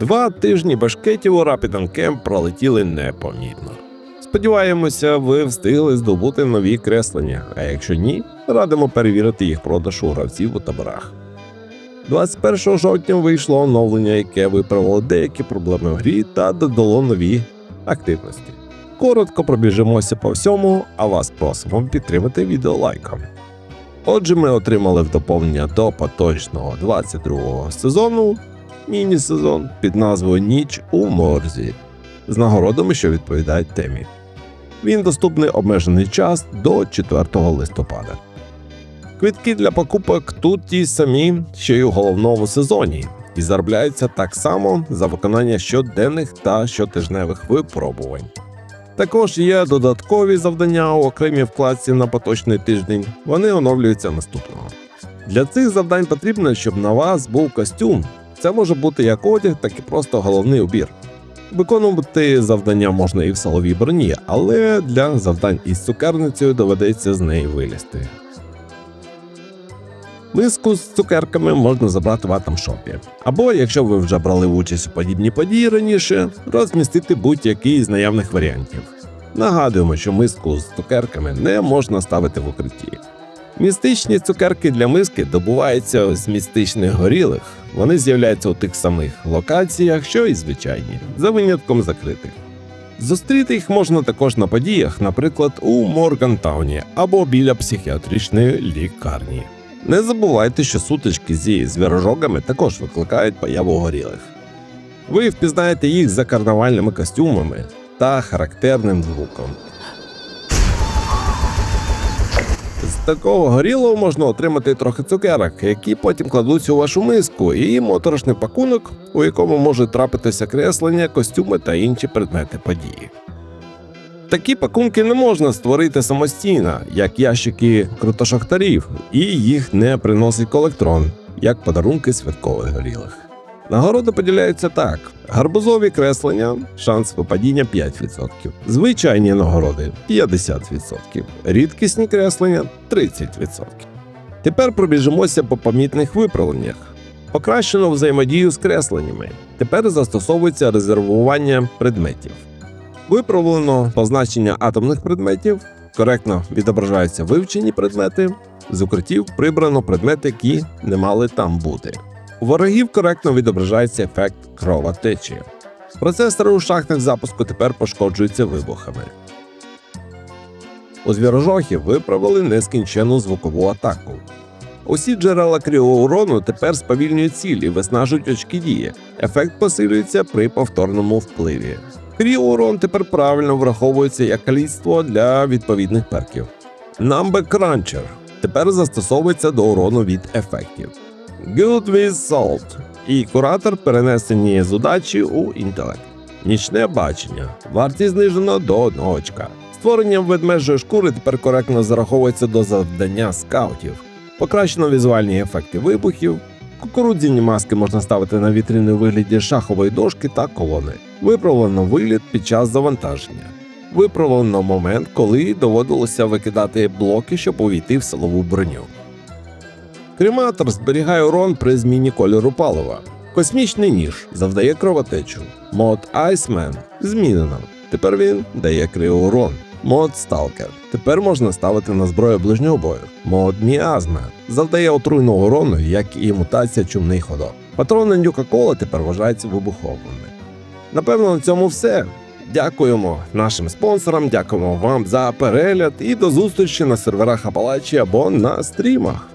Два тижні башкетів у Rapid Camp пролетіли непомітно. Сподіваємося, ви встигли здобути нові креслення, а якщо ні, радимо перевірити їх продаж у гравців у таборах. 21 жовтня вийшло оновлення, яке виправило деякі проблеми в грі та додало нові активності. Коротко пробіжимося по всьому, а вас просимо підтримати відео лайком. Отже, ми отримали в доповнення до поточного 22-го сезону міні-сезон під назвою Ніч у морзі з нагородами, що відповідають темі. Він доступний обмежений час до 4 листопада. Квитки для покупок тут ті самі, що й у головному сезоні, і заробляються так само за виконання щоденних та щотижневих випробувань. Також є додаткові завдання у окремій вкладці на поточний тиждень. Вони оновлюються наступного. Для цих завдань потрібно, щоб на вас був костюм. Це може бути як одяг, так і просто головний убір. Виконувати завдання можна і в силовій броні, але для завдань із цукерницею доведеться з неї вилізти. Миску з цукерками можна забрати в атомшопі. Або, якщо ви вже брали участь у подібній події раніше, розмістити будь-який з наявних варіантів. Нагадуємо, що миску з цукерками не можна ставити в укритті. Містичні цукерки для миски добуваються з містичних горілих. Вони з'являються у тих самих локаціях, що й звичайні, за винятком закритих. Зустріти їх можна також на подіях, наприклад, у Моргантауні або біля психіатричної лікарні. Не забувайте, що сутички зі звірожогами також викликають появу горілих. Ви впізнаєте їх за карнавальними костюмами та характерним звуком. Такого горілого можна отримати трохи цукерок, які потім кладуться у вашу миску, і моторошний пакунок, у якому може трапитися креслення, костюми та інші предмети події. Такі пакунки не можна створити самостійно, як ящики крутошахтарів, і їх не приносить колектрон, як подарунки святкових горілих. Нагороди поділяються так: гарбузові креслення, шанс випадіння 5%, звичайні нагороди 50%, рідкісні креслення 30%. Тепер пробіжимося по помітних виправленнях. Покращено взаємодію з кресленнями. Тепер застосовується резервування предметів. Виправлено позначення атомних предметів, коректно відображаються вивчені предмети, з укриттів прибрано предмети, які не мали там бути. У ворогів коректно відображається ефект кровотечі. Процесори у шахтах запуску тепер пошкоджуються вибухами. У звірожохів виправили нескінчену звукову атаку. Усі джерела кріоурону тепер сповільнюють цілі і виснажують очки дії. Ефект посилюється при повторному впливі. Кріоурон тепер правильно враховується як каліцтво для відповідних перків. Number Cruncher тепер застосовується до урону від ефектів. Good with Salt і куратор перенесені з удачі у інтелект. Нічне бачення. Вартість знижено до 1 очка. Створення ведмежої шкури тепер коректно зараховується до завдання скаутів. Покращено візуальні ефекти вибухів. Кукурудзяні маски можна ставити на вітрини у вигляді шахової дошки та колони. Виправлено виліт під час завантаження. Виправлено момент, коли доводилося викидати блоки, щоб увійти в силову броню. Крематор зберігає урон при зміні кольору палива. Космічний ніж завдає кровотечу. Мод Iceman змінено. Тепер він дає криоурон. Мод Stalker. Тепер можна ставити на зброю ближнього бою. Мод Міазма завдає отруйного урону, як і мутація чумний ходок. Патрони Нюка Кола тепер вважаються вибуховими. Напевно, на цьому все. Дякуємо нашим спонсорам, дякуємо вам за перегляд і до зустрічі на серверах Апалачі або на стрімах.